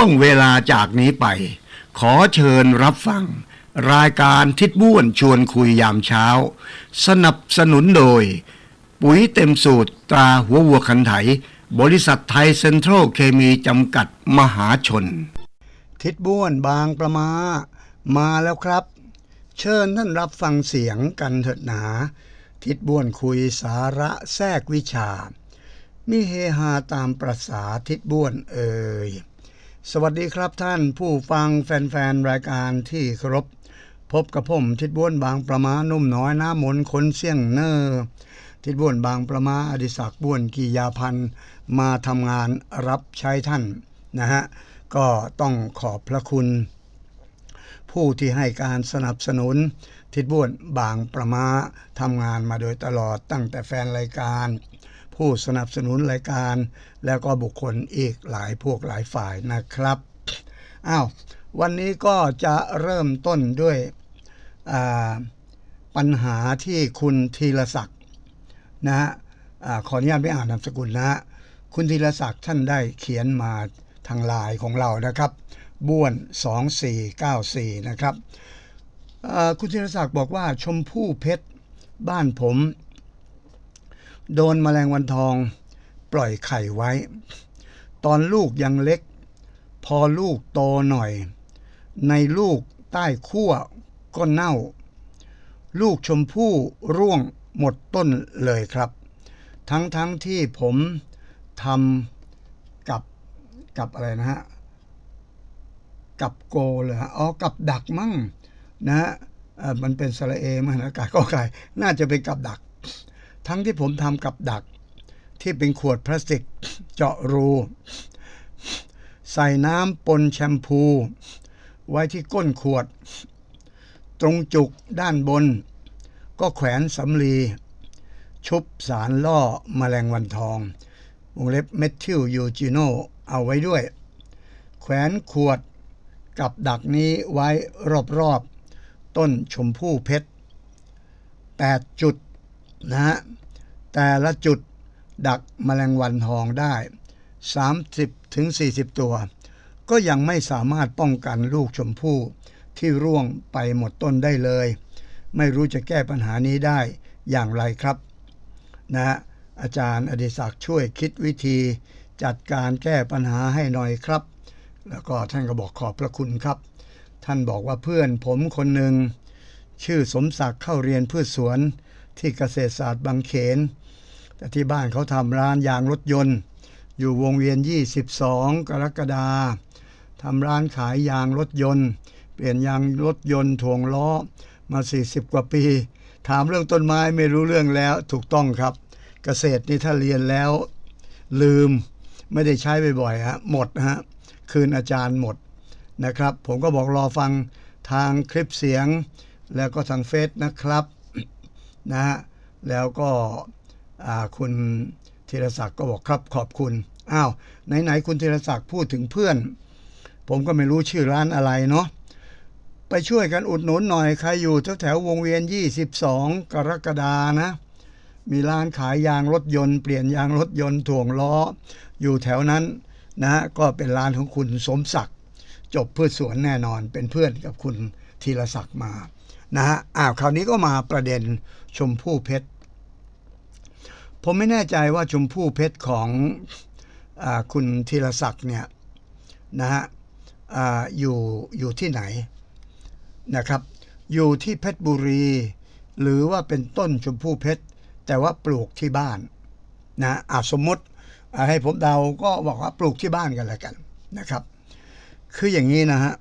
ช่วงเวลาจากนี้ไป ขอเชิญรับฟัง รายการทิศบ้วนชวนคุยยามเช้า สนับสนุนโดย ปุ๋ยเต็มสูตรตราหัววัวคันไถ บริษัทไทยเซ็นทรัลเคมีจำกัดมหาชน ทิศบ้วนบางประมา มาแล้วครับ เชิญท่านรับฟังเสียงกันเถิดหนา ทิศบ้วนคุยสาระแทรกวิชามีเฮฮาตามประษาทิศบ้วนเอ่ย สวัสดีครับท่านผู้ฟังแฟนๆ รายการที่เคารพ พบกับผมทิศบ้วนบางประมานุ่มน้อยหน้ามนคนเสี่ยงเนอร์ทิศบ้วนบางประมาอดิศักดิ์บ้วนกียาพันธ์มาทำงานรับใช้ท่านนะฮะก็ต้องขอบพระคุณ ผู้ที่ให้การสนับสนุน ทิศบ้วนบางประมาทำงานมาโดยตลอดตั้งแต่แฟนรายการ ผู้สนับสนุนรายการ แล้วก็บุคคลอีกหลายพวกหลายฝ่ายนะครับอ้าววันนี้ก็จะเริ่มต้นด้วยปัญหาที่คุณธีรศักดิ์นะฮะอ่าขออนุญาตไม่อ่านนามสกุลนะคุณธีรศักดิ์ท่านได้เขียนมาทางไลน์ของเรานะครับบ้วน 2494 นะครับคุณธีรศักดิ์บอกว่าชมพู่เพชร บ้านผม โดนแมลงวันทอง ปล่อยไข่ไว้ ตอนลูกยังเล็ก พอลูกโตหน่อย ในลูกใต้ขั้วก็เน่า ลูกชมพู่ร่วงหมดต้นเลยครับ ทั้งทั้งที่ผมทำกับกับอะไรนะฮะกับโกเลยฮะอ๋อกับดักมั่งนะฮะเออมันเป็นสระเอมันอากาศก็ไก่น่าจะเป็นกับดัก ทั้งที่ผมทำกับดัก ที่เป็นขวดพลาสติก เจาะรู ใส่น้ำปนแชมพู ไว้ที่ก้นขวด ตรงจุกด้านบน ก็แขวนสำลี ชุบสารล่อมแมลงวันทอง วงเล็บเมทิลยูจิโนเอาไว้ด้วย แขวนขวดกับดักนี้ไว้รอบๆ ต้นชมพู่เพชร8จุด นะฮะแต่ละจุดดักแมลงวันทองได้ 30ถึง40ตัว ก็ยังไม่สามารถป้องกันลูกชมพู่ที่ร่วงไปหมดต้นได้เลย ไม่รู้จะแก้ปัญหานี้ได้อย่างไรครับนะฮะอาจารย์อดิศักดิ์ช่วยคิดวิธีจัดการแก้ปัญหาให้หน่อยครับ แล้วก็ท่านก็บอกขอบพระคุณครับ ท่านบอกว่าเพื่อนผมคนหนึ่งชื่อสมศักดิ์เข้าเรียนพืชสวน ที่เกษตรศาสตร์บางเขน แต่ที่บ้านเขาทำร้านยางรถยนต์ อยู่วงเวียน 22 กรกฎาทำร้านขายยางรถยนต์ เปลี่ยนยางรถยนต์ถ่วงล้อมา 40 กว่าปี ถามเรื่องต้นไม้ไม่รู้เรื่องแล้วถูกต้องครับ เกษตรนี่ถ้าเรียนแล้ว ลืมไม่ได้ใช้บ่อยๆฮะหมดฮะคืนอาจารย์หมดนะครับ ผมก็บอกรอฟังทางคลิปเสียง แล้วก็ทางเฟซนะครับ นะฮะแล้วก็คุณธีรศักดิ์ก็บอกครับขอบคุณอ้าวไหนๆคุณธีรศักดิ์พูดถึงเพื่อน ผมก็ไม่รู้ชื่อร้านอะไรเนาะไปช่วยกันอุดหนุนหน่อยใครอยู่แถวแถววงเวียน 22 กรกฎานะ มีร้านขายยางรถยนต์เปลี่ยนยางรถยนต์ถ่วงล้อ อยู่แถวนั้นนะฮะก็เป็นร้านของคุณสมศักดิ์จบพืชสวนแน่นอนเป็นเพื่อนกับคุณธีรศักดิ์มานะฮะอ้าวคราวนี้ก็มาประเด็น ชมพู่เพชร ผมไม่แน่ใจว่าชมพู่เพชรของอคุณธีรศักดิ์เนี่ยนะฮะออยู่อยู่ที่ไหนนะครับ อยู่ที่เพชรบุรี หรือว่าเป็นต้นชมพู่เพชร แต่ว่าปลูกที่บ้านนะอาสมมติให้ผมเดาก็บอกว่าปลูกที่บ้านกันแล้วกันนะครับ คืออย่างนี้นะฮะ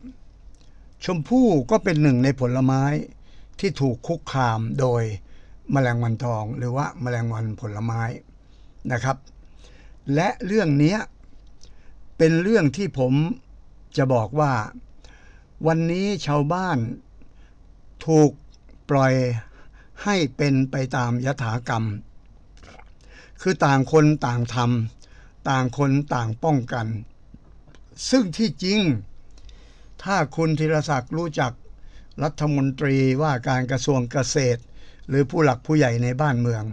ชมพู่ก็เป็นหนึ่งในผลไม้ที่ถูกคุกคามโดย แมลงวันทอง หรือว่าแมลงวันผลไม้นะครับ และเรื่องนี้เป็นเรื่องที่ผมจะบอกว่า วันนี้ชาวบ้านถูกปล่อยให้เป็นไปตามยถากรรม คือต่างคนต่างทำต่างคนต่างป้องกัน ซึ่งที่จริง ถ้าคุณธีรศักดิ์รู้จักรัฐมนตรีว่าการกระทรวงเกษตร หรือผู้หลักผู้ใหญ่ในบ้านเมือง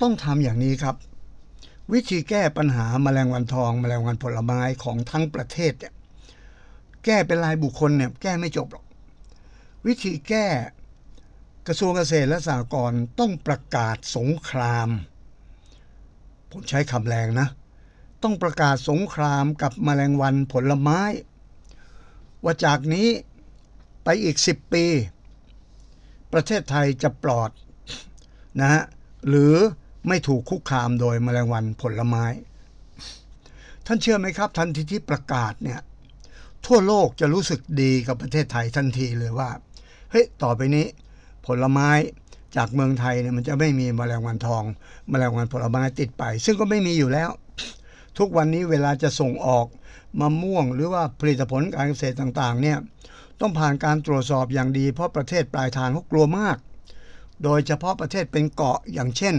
ต้องทำอย่างนี้ครับ วิธีแก้ปัญหาแมลงวันทองแมลงวันผลไม้ของทั้งประเทศเนี่ยแก้เป็นรายบุคคลเนี่ยแก้ไม่จบหรอก วิธีแก้กระทรวงเกษตรและสหกรณ์ต้องประกาศสงคราม ผมใช้คำแรงนะ ต้องประกาศสงครามกับแมลงวันผลไม้ ว่าจากนี้ไปอีก 10 ปี ประเทศไทยจะปลอดนะฮะหรือไม่ถูกคุกคามโดยแมลงวันผลไม้ ท่านเชื่อไหมครับ ทันทีที่ประกาศเนี่ยทั่วโลกจะรู้สึกดีกับประเทศไทยทันทีเลยว่าเฮ้ยต่อไปนี้ ผลไม้จากเมืองไทยเนี่ยมันจะไม่มีแมลงวันทองแมลงวันผลไม้ติดไป ซึ่งก็ไม่มีอยู่แล้ว ทุกวันนี้เวลาจะส่งออกมะม่วงหรือว่าผลิตผลการเกษตรต่างๆเนี่ย ต้องผ่านการตรวจสอบอย่างดีเพราะประเทศปลายทางเขากลัวมาก โดยเฉพาะประเทศเป็นเกาะอย่างเช่น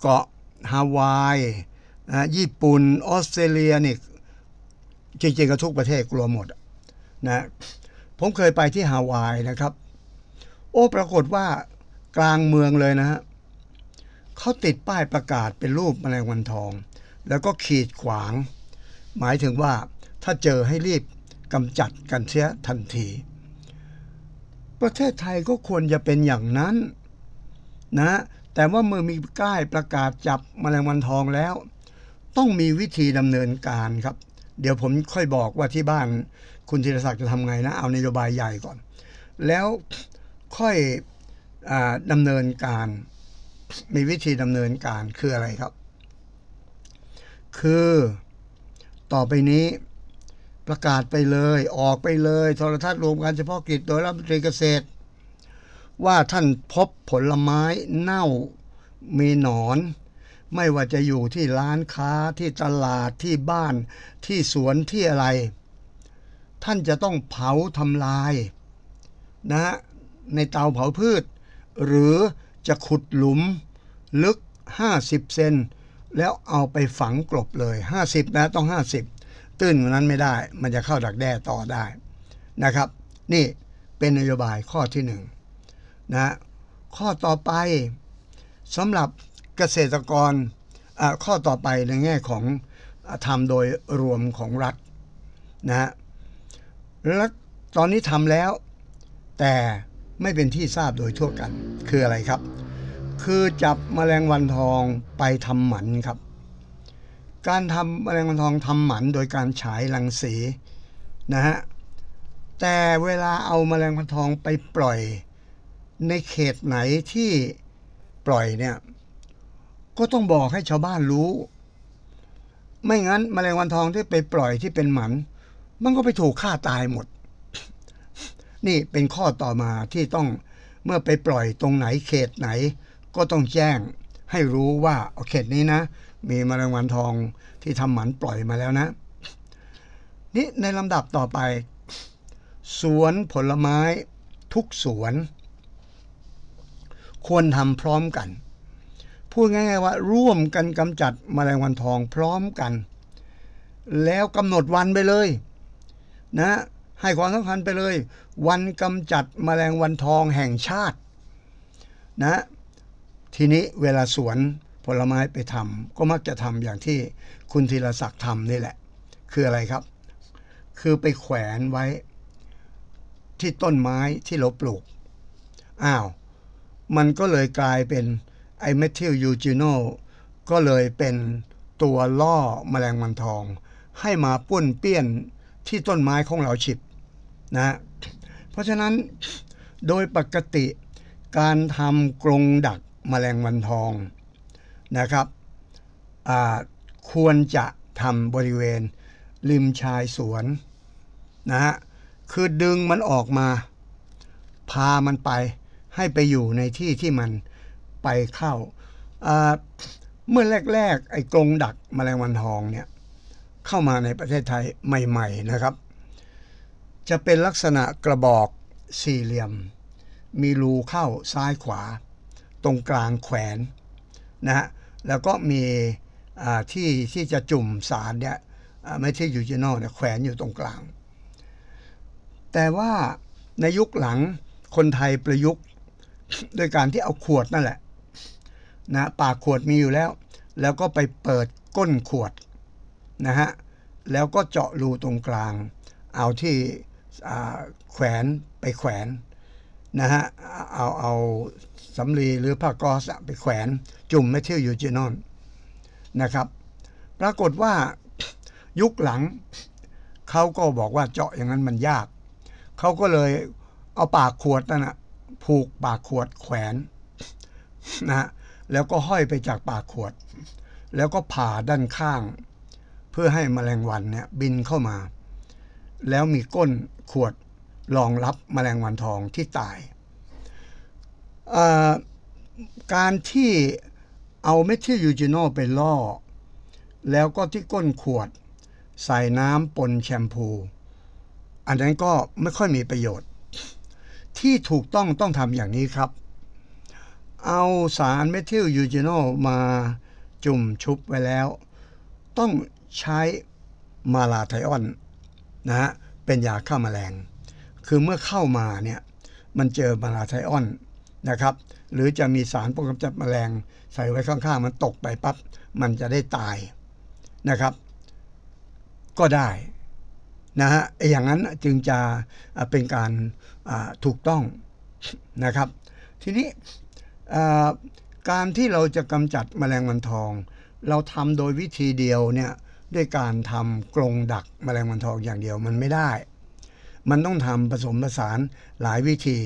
เกาะฮาวายนะญี่ปุ่นออสเตรเลียนี่จริงๆก็ทุกประเทศกลัวหมดนะผมเคยไปที่ฮาวายนะครับ โอ้ปรากฏว่ากลางเมืองเลยนะฮะเขาติดป้ายประกาศเป็นรูปแมลงวันทอง แล้วก็ขีดขวาง หมายถึงว่าถ้าเจอให้รีบ กำจัดกันเสียทันที ประเทศไทยก็ควรจะเป็นอย่างนั้นนะ แต่ว่าเมื่อมีป้ายประกาศจับแมลงวันทองแล้ว ต้องมีวิธีดำเนินการครับ เดี๋ยวผมค่อยบอกว่าที่บ้านคุณธีรศักดิ์จะทำไงนะ เอานโยบายใหญ่ก่อน แล้วค่อยอดำเนินการ มีวิธีดำเนินการคืออะไรครับ คือต่อไปนี้ ประกาศไปเลย ออกไปเลยโทรทัศน์รวมการเฉพาะกิจโดยรัฐมนตรีเกษตร ว่าท่านพบผลไม้เน่ามีหนอน ไม่ว่าจะอยู่ที่ร้านค้าที่ตลาดที่บ้านที่สวนที่อะไร ท่านจะต้องเผาทำลายนะในเตาเผาพืช หรือจะขุดหลุมลึก 50 เซนแล้วเอาไปฝังกลบเลย 50 นะต้อง 50 ตื้นกว่านั้นไม่ได้ มันจะเข้าดักแด้ต่อได้นะครับ นี่เป็นนโยบายข้อที่หนึ่งนะข้อต่อไปสำหรับเกษตรกรอะข้อต่อไปในแง่ของทำโดยรวมของรัฐนะฮะแล้วตอนนี้ทำแล้ว แต่ไม่เป็นที่ทราบโดยทั่วกัน คืออะไรครับ คือจับแมลงวันทองไปทำหมันครับ การทำแมลงวันทองทำหมันโดยการฉายรังสีนะฮะแต่เวลาเอาแมลงวันทองไปปล่อยในเขตไหนที่ปล่อยเนี่ยก็ต้องบอกให้ชาวบ้านรู้ ไม่งั้นแมลงวันทองที่ไปปล่อยที่เป็นหมัน มันก็ไปถูกฆ่าตายหมด นี่เป็นข้อต่อมาที่ต้องเมื่อไปปล่อยตรงไหนเขตไหน ก็ต้องแจ้งให้รู้ว่าเอาเขตนี้นะ มีแมลงวันทองที่ทำหมันปล่อยมาแล้วนะ นี่ในลำดับต่อไป สวนผลไม้ทุกสวน ควรทำพร้อมกัน พูดง่ายๆว่า ร่วมกันกำจัดแมลงวันทองพร้อมกัน แล้วกำหนดวันไปเลย นะให้ความสำคัญไปเลย วันกำจัดแมลงวันทองแห่งชาติ นะ ทีนี้เวลาสวน ผลไม้ไปทำก็มักจะทำอย่างที่คุณธีรศักดิ์ทำนี่แหละ คืออะไรครับ คือไปแขวนไว้ที่ต้นไม้ที่เราปลูก อ้าว มันก็เลยกลายเป็นไอเมทิลยูจิโนก็เลยเป็นตัวล่อแมลงวันทอง ให้มาปุ้นเปี้ยนที่ต้นไม้ของเราฉิบนะเพราะฉะนั้นโดยปกติการทำกรงดักแมลงวันทอง นะครับควรจะทำบริเวณริมชายสวนนะฮะคือดึงมันออกมา พามันไปให้ไปอยู่ในที่ที่มันไปเข้าอ่าเมื่อแรกๆ ไอ้กรงดักแมลงวันทองเนี่ยเข้ามาในประเทศไทยใหม่ ๆนะครับ จะเป็นลักษณะกระบอกสี่เหลี่ยม มีรูเข้าซ้ายขวา ตรงกลางแขวนนะฮะ แล้วก็มีที่ที่จะจุ่มสารเนี่ยไม่ใช่ยูจิโนเนี่ยแขวนอยู่ตรงกลาง แต่ว่าในยุคหลังคนไทยประยุกต์โดยการที่เอาขวดนั่นแหละนะปากขวดมีอยู่แล้ว แล้วก็ไปเปิดก้นขวดนะฮะแล้วก็เจาะรูตรงกลาง เอาที่แขวนไปแขวน นะฮะเอาเอาสำลีหรือผ้ากอซอะไปแขวนจุ่มเมทิลยูจีนอนนะครับ ปรากฏว่ายุคหลังเขาก็บอกว่าเจาะอย่างนั้นมันยาก เขาก็เลยเอาปากขวดนั่นนะผูกปากขวดแขวนนะฮะแล้วก็ห้อยไปจากปากขวด แล้วก็ผ่าด้านข้าง เพื่อให้แมลงวันเนี่ยบินเข้ามา แล้วมีก้นขวด รองรับแมลงวันทองที่ตาย การที่เอาเมทิลยูจิโนอลไปล่อ แล้วก็ที่ก้นขวด ใส่น้ำปนแชมพู อันนั้นก็ไม่ค่อยมีประโยชน์ ที่ถูกต้องต้องทำอย่างนี้ครับ เอาสารเมทิลยูจิโนอลมาจุ่มชุบไว้แล้ว ต้องใช้มาลาไทออนนะฮะเป็นยาฆ่าแมลง คือเมื่อเข้ามาเนี่ยมันเจอมาลาไทออนนะครับ หรือจะมีสารป้องกันกำจัดแมลงใส่ไว้ข้างๆ มันตกไปปั๊บมันจะได้ตายนะครับ ก็ได้นะฮะอย่างนั้นจึงจะเป็นการถูกต้องนะครับ ทีนี้การที่เราจะกำจัดแมลงวันทอง เราทำโดยวิธีเดียวเนี่ยด้วยการทำกรงดักแมลงวันทองอย่างเดียวมันไม่ได้ มันต้องทำผสมผสานหลายวิธี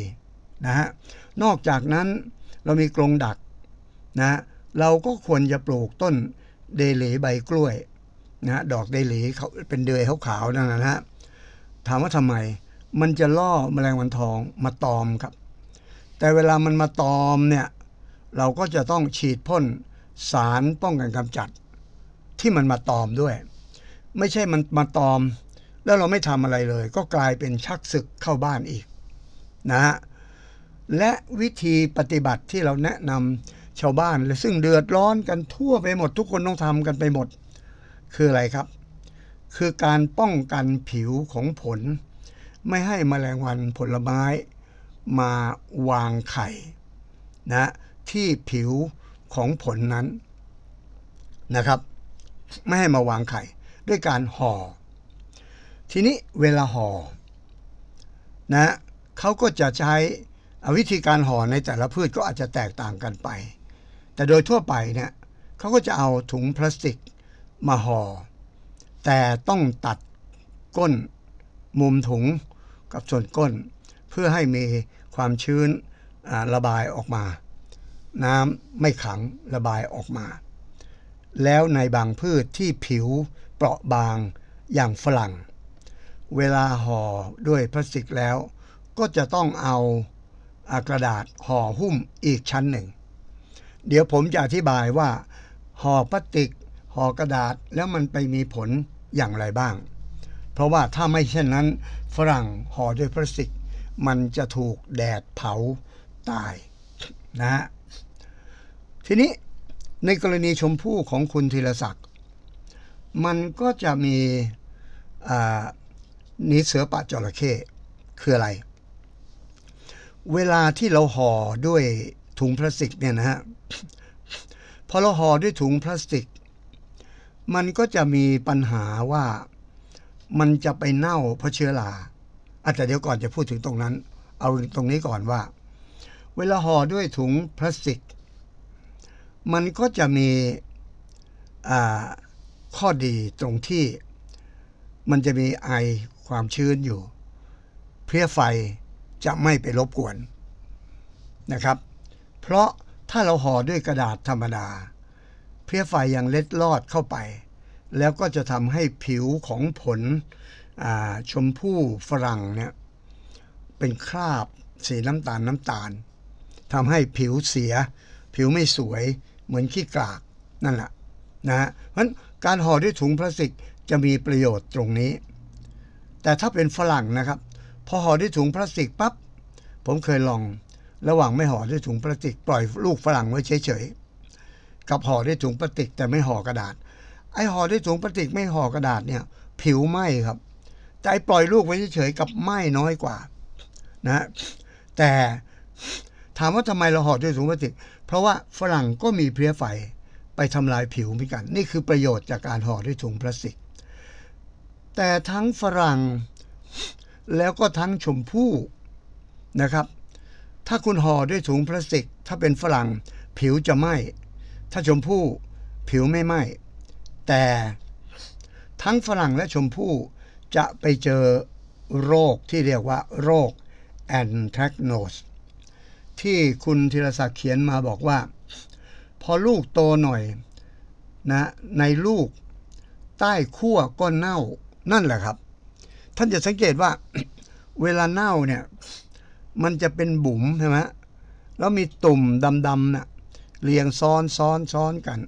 นะฮะนอกจากนั้นเรามีกรงดักนะฮะเราก็ควรจะปลูกต้นเดลีใบกล้วยนะฮะดอกเดลีเขาเป็นเดือยขาวๆนั่นนะฮะถามว่าทำไมมันจะล่อแมลงวันทองมาตอมครับ แต่เวลามันมาตอมเนี่ยเราก็จะต้องฉีดพ่นสารป้องกันกำจัด ที่มันมาตอมด้วย ไม่ใช่มันมาตอม แล้วเราไม่ทำอะไรเลย ก็กลายเป็นชักศึกเข้าบ้านอีกนะฮะและวิธีปฏิบัติที่เราแนะนำชาวบ้านเลยซึ่งเดือดร้อนกันทั่วไปหมดทุกคนต้องทำกันไปหมด คืออะไรครับ คือการป้องกันผิวของผล ไม่ให้แมลงวันผลไม้มาวางไข่นะที่ผิวของผลนั้นนะครับ ไม่ให้มาวางไข่ ด้วยการห่อ ทีนี้เวลาห่อนะเขาก็จะใช้วิธีการห่อในแต่ละพืชก็อาจจะแตกต่างกันไป แต่โดยทั่วไปเนี่ยเขาก็จะเอาถุงพลาสติกมาห่อแต่ต้องตัดก้นมุมถุงกับส่วนก้น เพื่อให้มีความชื้นระบายออกมา น้ำไม่ขังระบายออกมา แล้วในบางพืชที่ผิวเปราะบางอย่างฝรั่ง เวลาห่อด้วยพลาสติกแล้ว ก็จะต้องเอาอากระดาษห่อหุ้มอีกชั้นหนึ่ง เดี๋ยวผมจะอธิบายว่าห่อพลาสติกห่อกระดาษแล้วมันไปมีผลอย่างไรบ้าง เพราะว่าถ้าไม่เช่นนั้น ฝรั่งห่อด้วยพลาสติก มันจะถูกแดดเผาตายนะฮะทีนี้ในกรณีชมพู่ของคุณธีรศักดิ์มันก็จะมีอ่า หนีเสือป่าจระเข้คืออะไร เวลาที่เราห่อด้วยถุงพลาสติกเนี่ยนะฮะพอเราห่อด้วยถุงพลาสติก มันก็จะมีปัญหาว่ามันจะไปเน่าเพราะเชื้อราอาจจะเดี๋ยวก่อนจะพูดถึงตรงนั้น เอาตรงนี้ก่อนว่า เวลาห่อด้วยถุงพลาสติก มันก็จะมีข้อดีตรงที่ มันจะมีไอความชื้นอยู่ เพลี้ยไฟจะไม่ไปรบกวนนะครับ เพราะถ้าเราห่อด้วยกระดาษธรรมดา เพลี้ยไฟยังเล็ดลอดเข้าไป แล้วก็จะทำให้ผิวของผลชมพู่ฝรั่งเนี่ยเป็นคราบสีน้ำตาลน้ำตาลทำให้ผิวเสีย ผิวไม่สวยเหมือนขี้กากนั่นแหละนะฮะเพราะฉะนั้นการห่อด้วยถุงพลาสติก จะมีประโยชน์ตรงนี้ แต่ถ้าเป็นฝรั่งนะครับ พอห่อด้วยถุงพลาสติกปั๊บผมเคยลองระหว่างไม่ห่อด้วยถุงพลาสติก ปล่อยลูกฝรั่งไว้เฉยๆกับห่อด้วยถุงพลาสติกแต่ไม่ห่อกระดาษ ไอ้ห่อด้วยถุงพลาสติกไม่ห่อกระดาษเนี่ย ผิวไหม้ครับแต่ไอปล่อยลูกไว้เฉยๆกับไหม้น้อยกว่านะแต่ถามว่าทำไมเราห่อด้วยถุงพลาสติก เพราะว่าฝรั่งก็มีเพลี้ยไฟไปทำลายผิวเหมือนกัน นี่คือประโยชน์จากการห่อด้วยถุงพลาสติก แต่ทั้งฝรั่งแล้วก็ทั้งชมพู่นะครับ ถ้าคุณห่อด้วยถุงพลาสติก ถ้าเป็นฝรั่งผิวจะไหม้ถ้าชมพู่ผิวไม่ไหม้แต่ทั้งฝรั่งและชมพู่จะไปเจอโรคที่เรียกว่าโรคแอนแทรกโนสที่คุณธีรศักดิ์เขียนมาบอกว่า พอลูกโตหน่อยนะในลูก ใต้ขั้วก็เน่า นั่นแหละครับ ท่านจะสังเกตว่า เวลาเน่าเนี่ย มันจะเป็นบุ๋มใช่ไหมแล้วมีตุ่มดำๆน่ะเรียงซ้อนซ้อนซ้อนกัน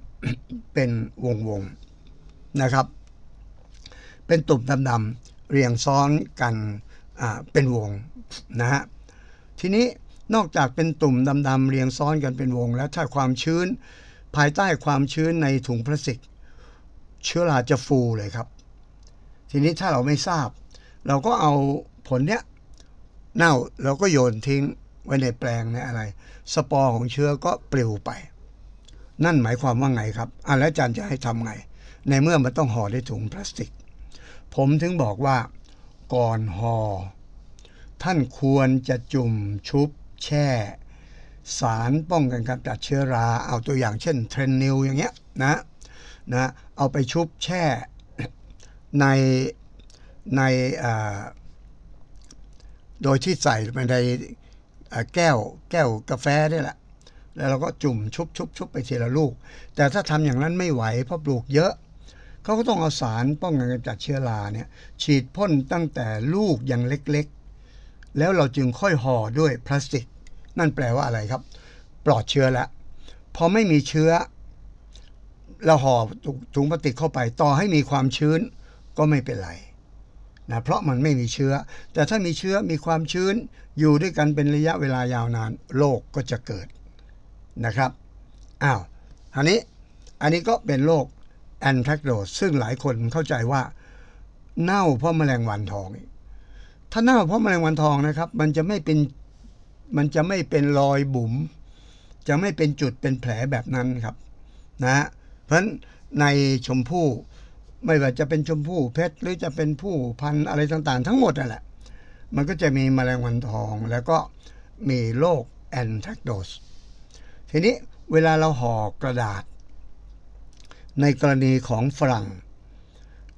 เป็นวงวงๆนะครับ เป็นตุ่มดำๆเรียงซ้อนกันอ่าเป็นวงนะฮะทีนี้นอกจากเป็นตุ่มดำๆเรียงซ้อนกันเป็นวง แล้วถ้าความชื้นภายใต้ความชื้นในถุงพลาสติก เชื้อราจะฟูเลยครับ ทีนี้ถ้าเราไม่ทราบ เราก็เอาผลเนี้ยเน่าเราก็โยนทิ้งไว้ในแปลงในอะไร สปอร์ของเชื้อก็ปลิวไป นั่นหมายความว่าไงครับอะแล้วอาจารย์จะให้ทำไง ในเมื่อมันต้องห่อด้วยถุงพลาสติก ผมถึงบอกว่า ก่อนห่อท่านควรจะจุ่มชุบแช่ สารป้องกันการจัดเชื้อรา เอาตัวอย่างเช่นเทรนนิลอย่างเงี้ยนะนะเอาไปชุบแช่ ในในโดยที่ใส่ไปในแก้วแก้วกาแฟนี่แหละ แล้วเราก็จุ่มชุบชุบชุบไปทีละลูก แต่ถ้าทำอย่างนั้นไม่ไหวเพราะปลูกเยอะเขาก็ต้องเอาสารป้องกันการจัดเชื้อราเนี่ย ฉีดพ่นตั้งแต่ลูกยังเล็กๆ แล้วเราจึงค่อยห่อด้วยพลาสติก นั่นแปลว่าอะไรครับ ปลอดเชื้อแล้วพอไม่มีเชื้อเราห่อถุงพลาสติกเข้าไปต่อให้มีความชื้น ก็ไม่เป็นไรนะเพราะมันไม่มีเชื้อ แต่ถ้ามีเชื้อมีความชื้นอยู่ด้วยกันเป็นระยะเวลายาวนานโรคกก็จะเกิดนะครับอ้าวอันนี้อันนี้ก็เป็นโรคแอนแทรกโดสซึ่งหลายคนเข้าใจว่าเน่าเพราะแมลงวันทอง ถ้าเน่าเพราะแมลงวันทองนะครับ มันจะไม่เป็นมันจะไม่เป็นรอยบุ๋มจะไม่เป็นจุดเป็นแผลแบบนั้นครับนะเพราะในชมพู่ ไม่ว่าจะเป็นชมพู่เพชรหรือจะเป็นผู้พันอะไรต่างๆ ทั้งหมดนั่นแหละ มันก็จะมีแมลงวันทอง แล้วก็มีโรคแอนแทรกโดสทีนี้เวลาเราห่อกระดาษ ในกรณีของฝรั่ง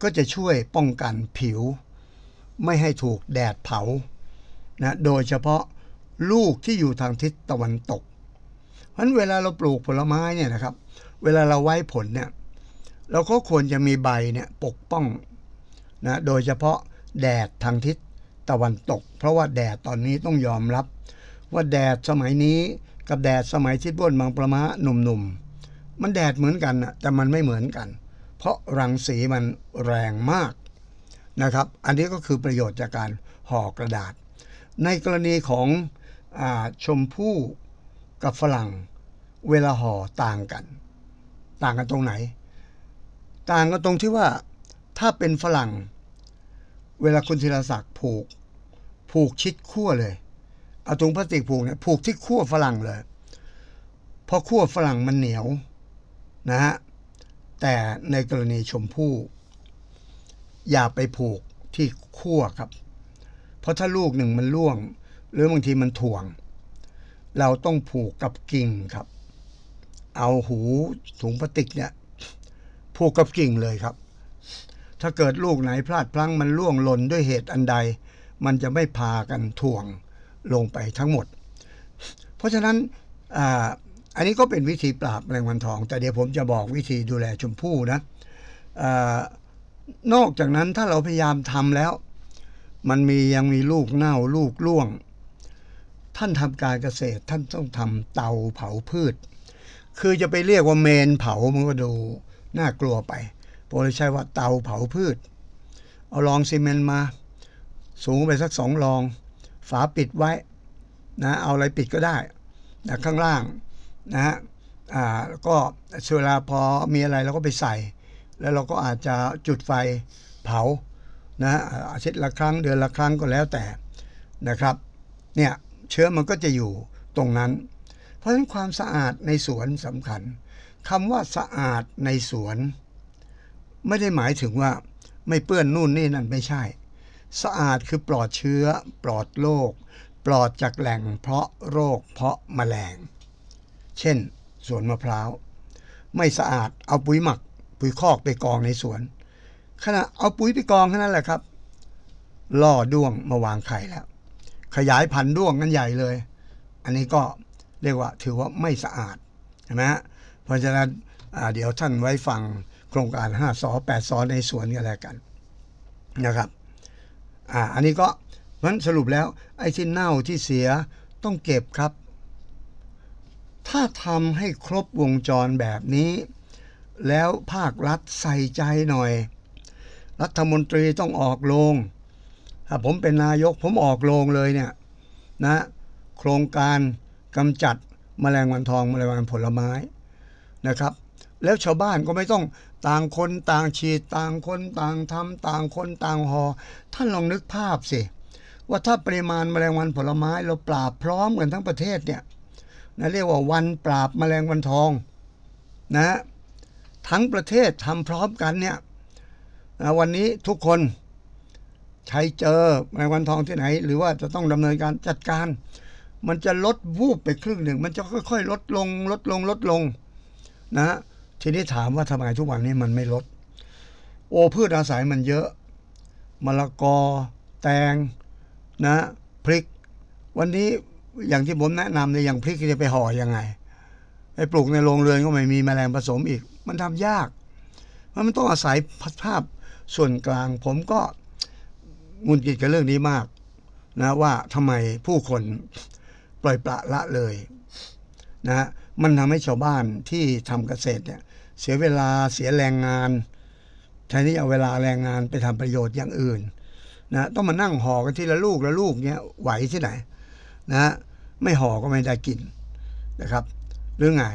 ก็จะช่วยป้องกันผิว ไม่ให้ถูกแดดเผานะโดยเฉพาะลูกที่อยู่ทางทิศตะวันตกเพราะฉะนั้นเวลาเราปลูกผลไม้เนี่ยนะครับ เวลาเราไว้ผลเนี่ย เราก็ควรจะมีใบเนี่ยปกป้องนะโดยเฉพาะแดดทางทิศตะวันตก เพราะว่าแดดตอนนี้ต้องยอมรับ ว่าแดดสมัยนี้กับแดดสมัยทิศบ้วนบางประมาหนุ่มๆ มันแดดเหมือนกันนะแต่มันไม่เหมือนกัน เพราะรังสีมันแรงมากนะครับ อันนี้ก็คือประโยชน์จากการห่อกระดาษ ในกรณีของอชมพู่กับฝรั่ง เวลาห่อต่างกัน ต่างกันตรงไหน ต่างกันตรงที่ว่าถ้าเป็นฝรั่ง เวลาคุณธีรศักดิ์ผูก ผูกชิดขั้วเลย เอาถุงพลาสติกผูกเนี่ยผูกที่ขั้วฝรั่งเลย เพราะขั้วฝรั่งมันเหนียวนะฮะแต่ในกรณีชมพู่ อย่าไปผูกที่ขั้วครับ เพราะถ้าลูกหนึ่งมันร่วง หรือบางทีมันถ่วง เราต้องผูกกับกิ่งครับ เอาหูถุงพลาสติกเนี่ย ผูกกับกิ่งเลยครับ ถ้าเกิดลูกไหนพลาดพลั้งมันล่วงหล่นด้วยเหตุอันใด มันจะไม่พากันถ่วงลงไปทั้งหมด เพราะฉะนั้นอาอันนี้ก็เป็นวิธีปราบแมลงวันทอง แต่เดี๋ยวผมจะบอกวิธีดูแลชมพู่นะอนอกจากนั้นถ้าเราพยายามทำแล้ว มันมียังมีลูกเน่าลูกร่วง ท่านทำการเกษตรท่านต้องทำเตาเผาพืช คือจะไปเรียกว่าเมนเผามันก็ดู น่ากลัวไปผมเลยใช้ว่าเตาเผาพืช เอารองซีเมนต์มา สูงไปสักสองรอง ฝาปิดไว้นะเอาอะไรปิดก็ได้นะข้างล่างนะฮะอ่าแล้วก็เวลาพอมีอะไรเราก็ไปใส่ แล้วเราก็อาจจะจุดไฟเผานะฮะอาทิตย์ละครั้งเดือนละครั้งก็แล้วแต่นะครับเนี่ยเชื้อมันก็จะอยู่ตรงนั้น เพราะฉะนั้นความสะอาดในสวนสำคัญ คำว่าสะอาดในสวน ไม่ได้หมายถึงว่าไม่เปื้อนนู่นนี่นั่นไม่ใช่ สะอาดคือปลอดเชื้อ ปลอดโรคปลอดจากแหล่งเพราะโรคเพราะแมลง เช่น สวนมะพร้าว ไม่สะอาดเอาปุ๋ยหมัก ปุ๋ยคอกไปกองในสวน ขณะเอาปุ๋ยไปกองแค่นั้นแหละครับ ล่อด้วงมาวางไข่แล้ว ขยายพันธุ์ด้วงกันใหญ่เลย อันนี้ก็เรียกว่าถือว่าไม่สะอาดใช่ไหมฮะ เพราะฉะนั้นเดี๋ยวท่านไว้ฟังโครงการ5สอ8สอในสวนกันแล้วกันนะครับอ่าอันนี้ก็มันสรุปแล้วไอ้ที่เน่าที่เสียต้องเก็บครับ ถ้าทำให้ครบวงจรแบบนี้ แล้วภาครัฐใส่ใจหน่อย รัฐมนตรีต้องออกโรงถ้าผมเป็นนายกผมออกโรงเลยเนี่ยนะโครงการกำจัดแมลงวันทองแมลงวันผลไม้ นะครับ แล้วชาวบ้านก็ไม่ต้องต่างคนต่างฉีดต่างคนต่างทำต่างคนต่างหอ ท่านลองนึกภาพสิ ว่าถ้าปริมาณแมลงวันผลไม้เราปราบพร้อมกันทั้งประเทศเนี่ยนะเรียกว่าวันปราบแมลงวันทองนะทั้งประเทศทำพร้อมกันเนี่ยนะวันนี้ทุกคนใช้เจอแมลงวันทองที่ไหน หรือว่าจะต้องดำเนินการจัดการ มันจะลดวูบไปครึ่งหนึ่ง มันจะค่อย ๆ ลดลงลดลงลดลง นะทีนี้ถามว่าทำไมทุกวันนี้มันไม่ลด โอพืชอาศัยมันเยอะมะละกอ แตงนะ พริก วันนี้อย่างที่ผมแนะนำในยอย่างพริกจะไปห่อยังไงไปปลูกในโรงเรือนก็ไม่มีแมลงผสมอีก มันทำยากเพราะมันต้องอาศัยภาพส่วนกลาง ผมก็งุนกิดกับเรื่องนี้มากนะว่าทำไมผู้คนปล่อยปละละเลยนะ มันทำให้ชาวบ้านที่ทำเกษตรเนี่ยเสียเวลาเสียแรงงานแทนที่เอาเวลาแรงงานไปทำประโยชน์อย่างอื่นนะต้องมานั่งห่อกันทีละลูกละลูกเนี้ยไหวที่ไหนนะไม่ห่อก็ไม่ได้กินนะครับเรื่อไง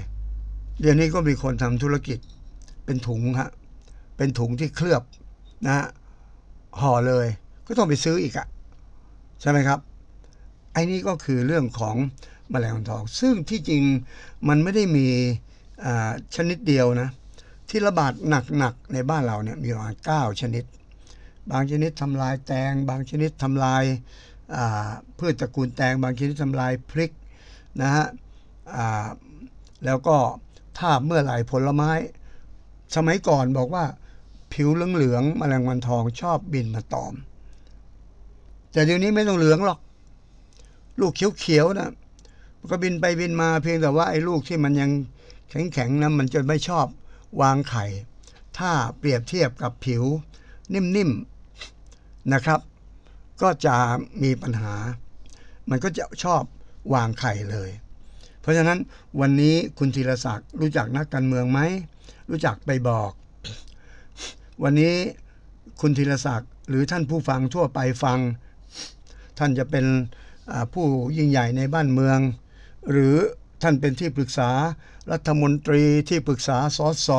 เดี๋ยวนี้ก็มีคนทำธุรกิจเป็นถุงฮะเป็นถุงที่เคลือบนะห่อเลยก็ต้องไปซื้ออีกอะใช่ไหมครับไอ้นี่ก็คือเรื่องของ มแมลงวันทอง ซึ่งที่จริงมันไม่ได้มีชนิดเดียวนะ ที่ระบาดหนักๆในบ้านเราเนี่ยมีประมาณ9ชนิด บางชนิดทำลายแตง บางชนิดทำลายพืชตระกูลแตง บางชนิดทำลายพริกนะฮะแล้วก็ถ้าเมื่อไหร่ผลไม้ สมัยก่อนบอกว่าผิวเหลืองๆแมลงวันทองชอบบินมาตอม แต่เดี๋ยวนี้ไม่ต้องเหลืองหรอก ลูกเขียวๆนะมัน ก็บินไปบินมาเพียงแต่ว่าไอ้ลูกที่มันยังแข็งๆนะมันจะไม่ชอบวางไข่ ถ้าเปรียบเทียบกับผิวนิ่มๆนะครับ ก็จะมีปัญหา มันก็จะชอบวางไข่เลย เพราะฉะนั้นวันนี้คุณธีรศักดิ์รู้จักนักการเมืองไหม รู้จักไปบอก วันนี้คุณธีรศักดิ์หรือท่านผู้ฟังทั่วไปฟัง ท่านจะเป็นผู้ยิ่งใหญ่ในบ้านเมือง หรือท่านเป็นที่ปรึกษารัฐมนตรีที่ปรึกษาสส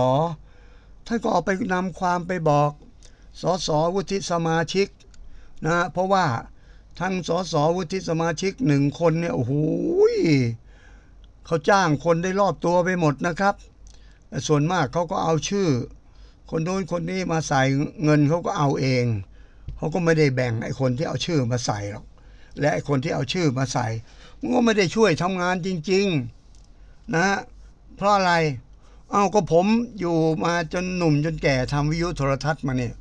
ท่านก็เอาไปนำความไปบอกสสวุฒิสมาชิกนะเพราะว่าทั้งสสวุฒิสมาชิกหนึ่งคนเนี่ยโอ้โหเขาจ้างคนได้รอบตัวไปหมดนะครับแต่ส่วนมากเขาก็เอาชื่อ คนโน้นคนนี้มาใส่เงินเขาก็เอาเองเขาก็ไม่ได้แบ่งไอ้คนที่เอาชื่อมาใส่หรอกและไอ้คนที่เอาชื่อมาใส่ มันก็ไม่ได้ช่วยทำงานจริง ๆ นะฮะเพราะอะไร เอาก็ผมอยู่มาจนหนุ่มจนแก่ทำวิทยุโทรทัศน์มาเนี่ย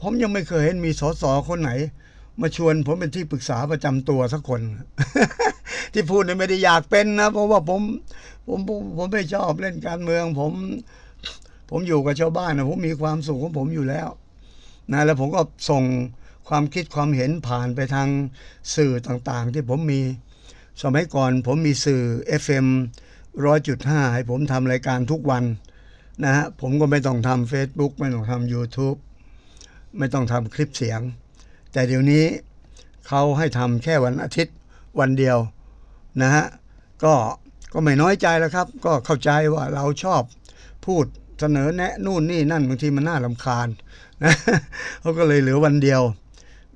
ผมยังไม่เคยเห็นมีสสคนไหน มาชวนผมเป็นที่ปรึกษาประจำตัวสักคน ที่พูดเนี่ยไม่ได้อยากเป็นนะเพราะว่าผมผมผมผมไม่ชอบเล่นการเมือง ผม ผมอยู่กับชาวบ้านนะผมมีความสุขของผมอยู่แล้วนะแล้วผมก็ส่งความคิดความเห็นผ่านไปทางสื่อต่างๆ ที่ผมมี สมัยก่อนผมมีสื่อ FM ร้อยจุดห้าให้ผมทำรายการทุกวันนะฮะผมก็ไม่ต้องทำ Facebook ไม่ต้องทำ YouTube ไม่ต้องทำคลิปเสียง แต่เดี๋ยวนี้เขาให้ทำแค่วันอาทิตย์วันเดียวนะฮะก็ก็ไม่น้อยใจแล้วครับ ก็เข้าใจว่าเราชอบพูดเสนอแนะนู่นนี่นั่นบางทีมันน่าลำคาญนะเขาก็เลยเหลือวันเดียว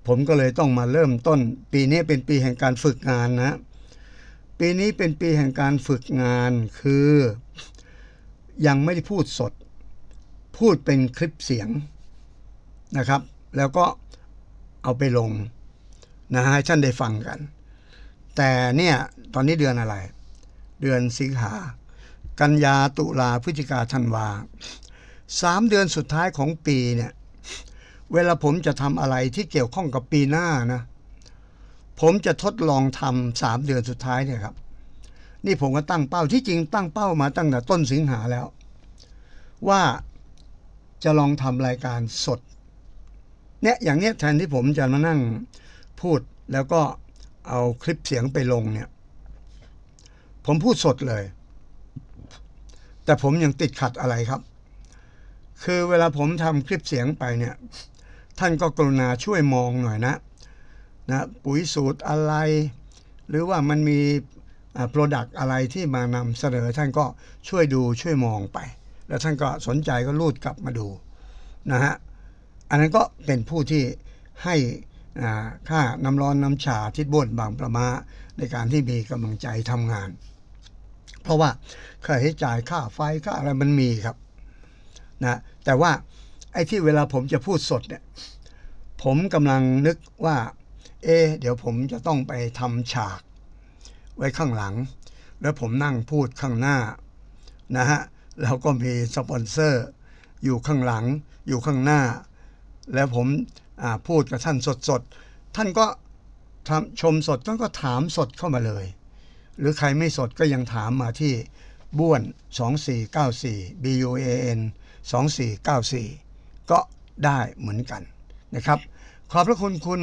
ผมก็เลยต้องมาเริ่มต้น ปีนี้เป็นปีแห่งการฝึกงานนะ ปีนี้เป็นปีแห่งการฝึกงานคือยังไม่ได้พูดสด พูดเป็นคลิปเสียงนะครับ แล้วก็เอาไปลงนะฮะให้ท่านได้ฟังกัน แต่เนี่ยตอนนี้เดือนอะไร เดือนสิงหา กันยาตุลาพฤศจิกาธันวาสามเดือนสุดท้ายของปีเนี่ย เวลาผมจะทำอะไรที่เกี่ยวข้องกับปีหน้านะ ผมจะทดลองทำสามเดือนสุดท้ายเนี่ยครับ นี่ผมก็ตั้งเป้าที่จริงตั้งเป้ามาตั้งแต่ต้นสิงหาแล้ว ว่าจะลองทำรายการสดเนี่ยอย่างเนี้ยแทนที่ผมจะมานั่งพูดแล้วก็เอาคลิปเสียงไปลงเนี่ย ผมพูดสดเลย แต่ผมยังติดขัดอะไรครับ คือเวลาผมทำคลิปเสียงไปเนี่ย ท่านก็กรุณาช่วยมองหน่อยนะ นะปุ๋ยสูตรอะไร หรือว่ามันมีโปรดักต์อะไรที่มานำเสนอท่านก็ช่วยดูช่วยมองไป แล้วท่านก็สนใจก็รูดกลับมาดูนะฮะอันนั้นก็เป็นผู้ที่ให้ค่าน้ำร้อนน้ำชาทิศบ้วนบางประมาในการที่มีกำลังใจทำงาน เพราะว่าค่าใช้จ่ายค่าไฟค่าอะไรมันมีครับนะแต่ว่าไอ้ที่เวลาผมจะพูดสดเนี่ยผมกำลังนึกว่า เอเดี๋ยวผมจะต้องไปทำฉาก ไว้ข้างหลัง แล้วผมนั่งพูดข้างหน้านะฮะแล้วก็มีสปอนเซอร์ อยู่ข้างหลัง อยู่ข้างหน้า แล้วผมพูดกับท่านสดๆ ท่านก็ทชมสดท่านก็ถามสดเข้ามาเลย หรือใครไม่สดก็ยังถามมาที่บ้วน 2494 B U A N 2494 ก็ได้เหมือนกันนะครับ ขอบพระคุณคุณ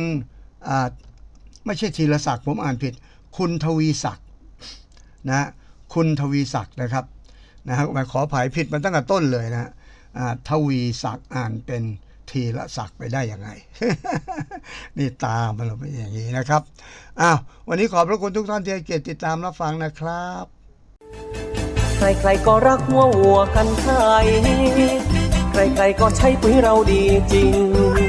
ไม่ใช่ธีรศักดิ์ผมอ่านผิด คุณทวีศักดิ์นะคุณทวีศักดิ์นะครับนะฮะมาขออภัยผิดมาตั้งแต่ต้นเลยนะทวีศักดิ์อ่านเป็นทีละศักดิ์ไปได้ยังไง นี่ตามันลงเป็นอย่างนี้นะครับอ้าววันนี้ขอบพระคุณทุกท่านที่ให้เกียรติติดตามรับฟังนะครับใครๆก็รักหัววัวกันไทยใครๆก็ใช้ปุ๋ยเราดีจริง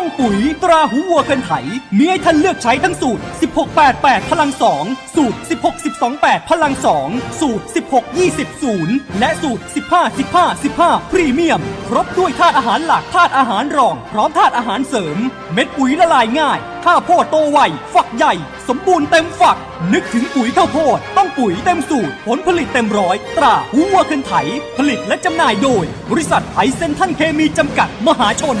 ต้องปุ๋ยตราหูวัวกันไถ มีให้ท่านเลือกใช้ทั้งสูตร 1688 พลัง 2 สูตร 16228 พลัง 2 สูตร 16200 และสูตร 15 15 15 พรีเมียม ครบด้วยธาตุอาหารหลักธาตุอาหารรอง พร้อมธาตุอาหารเสริม เม็ดปุ๋ยละลายง่าย ข้าวโพดโตไว ฝักใหญ่ สมบูรณ์เต็มฝัก นึกถึงปุ๋ยข้าวโพด ต้องปุ๋ยเต็มสูตร ผลผลิตเต็มร้อย ตราหูวัวคันไถ ผลิตและจำหน่ายโดย บริษัทไทยเซนทันเคมีจำกัดมหาชน